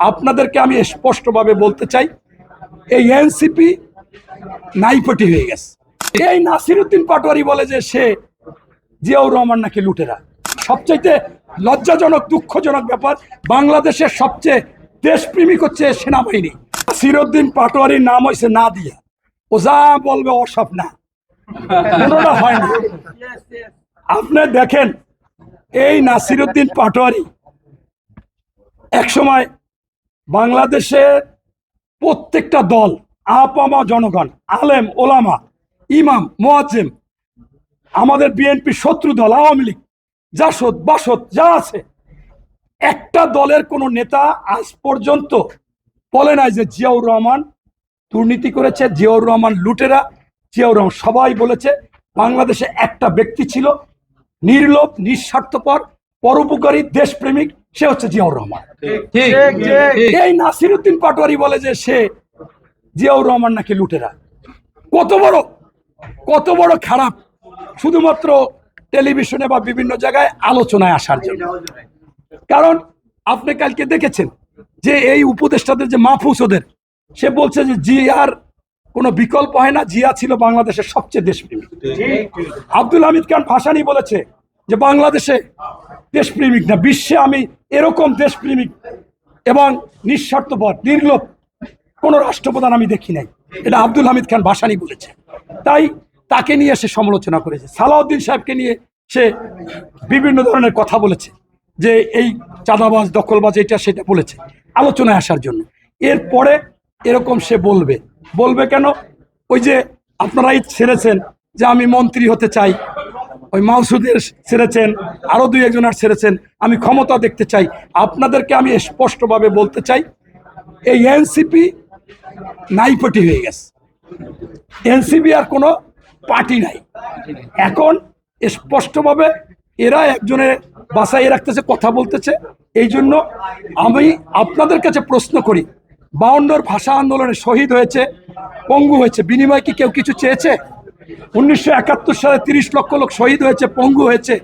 আপনাদেরকে আমি স্পষ্টভাবে বলতে চাই, এই এনসিপি নাইপটি হয়ে গেছে। এই নাসিরুদ্দিন পাটোয়ারি বলে যে সে জিয়াউর রহমান নাকি লুটেরা। সবচাইতে লজ্জাজনক, দুঃখজনক ব্যাপার, বাংলাদেশের সবচেয়ে দেশপ্রেমিক হচ্ছে সেনাবাহিনী। নাসিরুদ্দিন পাটোয়ারির নাম হয়েছে না দিয়া ও যা বলবে অসব না। কোনোটা আপনি দেখেন, এই নাসিরুদ্দিন পাটোয়ারি একসময় বাংলাদেশের প্রত্যেকটা দল আপামা জনগণ, আলেম, ওলামা, ইমাম, মোয়াজ্জেম, আমাদের বিএনপি শত্রু দল, আওয়ামী লীগ, জাসদ, বাসদ, যা আছে, একটা দলের কোনো নেতা আজ পর্যন্ত বলে নাই যে জিয়াউর রহমান দুর্নীতি করেছে, জিয়াউর রহমান লুটেরা, জিয়াউর রহমান সবাই বলেছে, বাংলাদেশে একটা ব্যক্তি ছিল, নির্লোভ, নিঃস্বার্থপর, পরোপকারী, দেশপ্রেমিক সে হচ্ছে জিয়াউর রহমান। ঠিক এই নাসিরুদ্দিন পাটোয়ারি বলে যে সে জিয়াউর রহমান নাকি লুটেরা। কত বড় কত বড় খারাপ শুধুমাত্র টেলিভিশনে বা বিভিন্ন জায়গায় আলোচনায় আসার জন্য। কারণ আপনি কালকে দেখেছেন যে এই উপদেষ্টাদের যে মাহফুজ ওদের সে বলছে যে জিয়ার কোনো বিকল্প হয় না জিয়া ছিল বাংলাদেশের সবচেয়ে দেশপ্রেমিক। আব্দুল হামিদ খান ভাসানি বলেছে যে বাংলাদেশে দেশপ্রেমিক না, বিশ্বে আমি এরকম দেশপ্রেমিক এবং নিঃস্বার্থপর, নির্লোভ কোন রাষ্ট্রপ্রধান আমি দেখি নাই। এটা আব্দুল হামিদ খান ভাসানি বলেছে। তাই তাকে নিয়ে সে সমালোচনা করেছে। সালাউদ্দিন সাহেবকে নিয়ে সে বিভিন্ন ধরনের কথা বলেছে যে এই চাঁদাবাজ, দখলবাজ, এটা সেটা বলেছে আলোচনায় আসার জন্য। এরপরে এরকম সে বলবে। বলবে কেন? ওই যে আপনারাই ছেড়েছেন যে আমি মন্ত্রী হতে চাই। ওই মাউসুদের ছেড়েছেন আরও দুই একজনের ছেড়েছেন। আমি ক্ষমতা দেখতে চাই। আপনাদেরকে আমি স্পষ্টভাবে বলতে চাই, এই এনসিপি নাইপটি হয়ে গেছে। এনসিপি আর কোনো পার্টি নাই। এখন স্পষ্টভাবে এরা একজনের বাসায় রাখতেছে, কথা বলতেছে। এই জন্য আমি আপনাদের কাছে প্রশ্ন করি বাউন্ডর ভাষা আন্দোলনে শহীদ হয়েছে, পঙ্গু হয়েছে, বিনিময় কি কেউ কিছু চেয়েছে? উনিশশো একাত্তর সালে তিরিশ লক্ষ লোক শহীদ হয়েছে, পঙ্গু হয়েছে।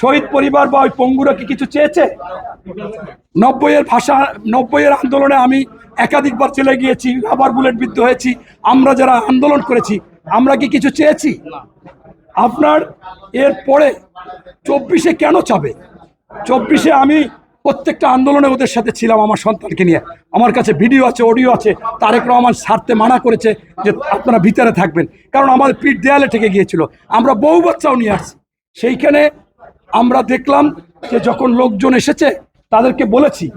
শহীদ পরিবার বা ওই পঙ্গুরা কি কিছু চেয়েছে? নব্বইয়ের ভাষা, নব্বইয়ের আন্দোলনে আমি একাধিকবার চলে গিয়েছি আবার বুলেট বিদ্ধ হয়েছি, আমরা যারা আন্দোলন করেছি, আমরা কি কিছু চেয়েছি? আপনার এর পরে চব্বিশে কেন চাবে? চব্বিশে আমি প্রত্যেকটা আন্দোলনে ওদের সাথে ছিলাম আমার সন্তানকে নিয়ে। আমার কাছে ভিডিও আছে অডিও আছে। তারেক রহমান ছাড়তে মানা করেছে যে আপনারা ভিতরে থাকবেন। কারণ আমাদের পিঠ দেয়ালে ঠেকে গিয়েছিল। আমরা বহু বাচ্চাও নিয়ে আসছি। সেইখানে আমরা দেখলাম যে যখন লোকজন এসেছে, তাদেরকে বলেছি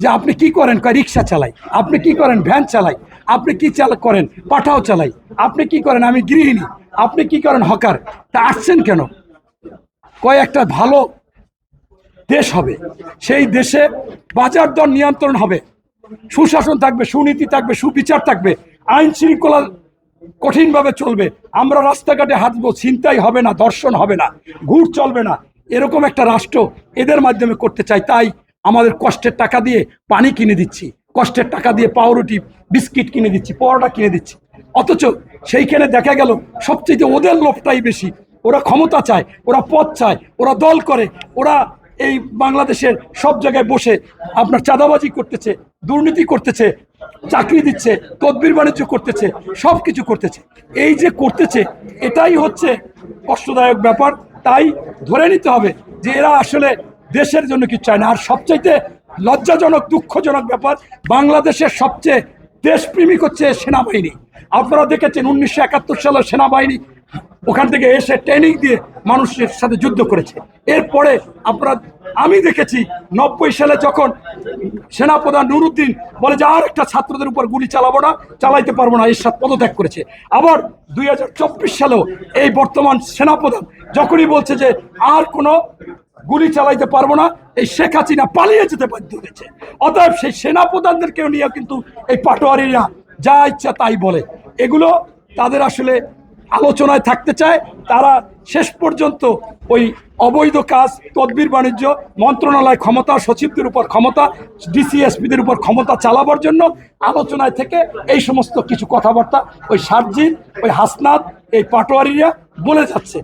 যে আপনি কি করেন? কয়, রিক্সা চালাই। আপনি কি করেন? ভ্যান চালাই। আপনি কি চাল, করেন? পাঠাও চালাই। আপনি কি করেন? আমি গৃহিণী। আপনি কি করেন? হকার। তা আসছেন কেন? কয়, একটা ভালো দেশ হবে। সেই দেশে বাজার দর নিয়ন্ত্রণ হবে। সুশাসন থাকবে, সুনীতি থাকবে, সুবিচার থাকবে। আইন শৃঙ্খলা কঠিনভাবে চলবে। আমরা রাস্তাঘাটে হাঁটবো চিন্তাই হবে না দর্শন হবে না ঘুর চলবে না। এরকম একটা রাষ্ট্র এদের মাধ্যমে করতে চাই। তাই আমাদের কষ্টের টাকা দিয়ে পানি কিনে দিচ্ছি। কষ্টের টাকা দিয়ে পাউরুটি, বিস্কিট কিনে দিচ্ছি, পরোটা কিনে দিচ্ছি। অথচ সেইখানে দেখা গেল, সবচেয়ে ওদের লোভটাই বেশি। ওরা ক্ষমতা চায়, ওরা পথ চায়, ওরা দল করে, ওরা এই বাংলাদেশের সব জায়গায় বসে আপনার চাঁদাবাজি করতেছে, দুর্নীতি করতেছে, চাকরি দিচ্ছে, তদবির বাণিজ্য করতেছে সব কিছু করতেছে। এই যে করতেছে, এটাই হচ্ছে কষ্টদায়ক ব্যাপার। তাই ধরে নিতে হবে যে এরা আসলে দেশের জন্য কিছু চায় না। আর সবচাইতে লজ্জাজনক, দুঃখজনক ব্যাপার, বাংলাদেশের সবচেয়ে দেশপ্রেমিক হচ্ছে সেনাবাহিনী। আপনারা দেখেছেন উনিশশো একাত্তর সালের সেনাবাহিনী ওখান থেকে এসে ট্রেনিং দিয়ে মানুষের সাথে যুদ্ধ করেছে। এরপরে আপনারা, আমি দেখেছি নব্বই সালে যখন সেনাপ্রধান নুরুদ্দিন বলে যে আর একটা ছাত্রদের উপর গুলি চালাবো না, চালাইতে পারব না, এরশাদ পদত্যাগ করেছে। আবার দুই হাজার চব্বিশ সালেও এই বর্তমান সেনাপ্রধান যখনই বলছে যে আর কোনো গুলি চালাইতে পারব না, এই শেখ হাসিনা পালিয়ে যেতে বাধ্য হয়েছে। অতএব সেই সেনাপ্রধানদেরকেও নিয়ে কিন্তু এই পাটোয়ারিরা যা ইচ্ছা তাই বলে। এগুলো তাদের আসলে আলোচনায় থাকতে চায়, তারা শেষ পর্যন্ত ওই অবৈধ কাজ, তদবির বাণিজ্য, মন্ত্রণালয় ক্ষমতা, সচিবদের উপর ক্ষমতা, ডিসিএসপিদের উপর ক্ষমতা চালাবার জন্য আলোচনায় থেকে এই সমস্ত কিছু কথাবার্তা ওই সার্জিন ওই হাসনাত, এই পাটোয়ারিরা বলে যাচ্ছে।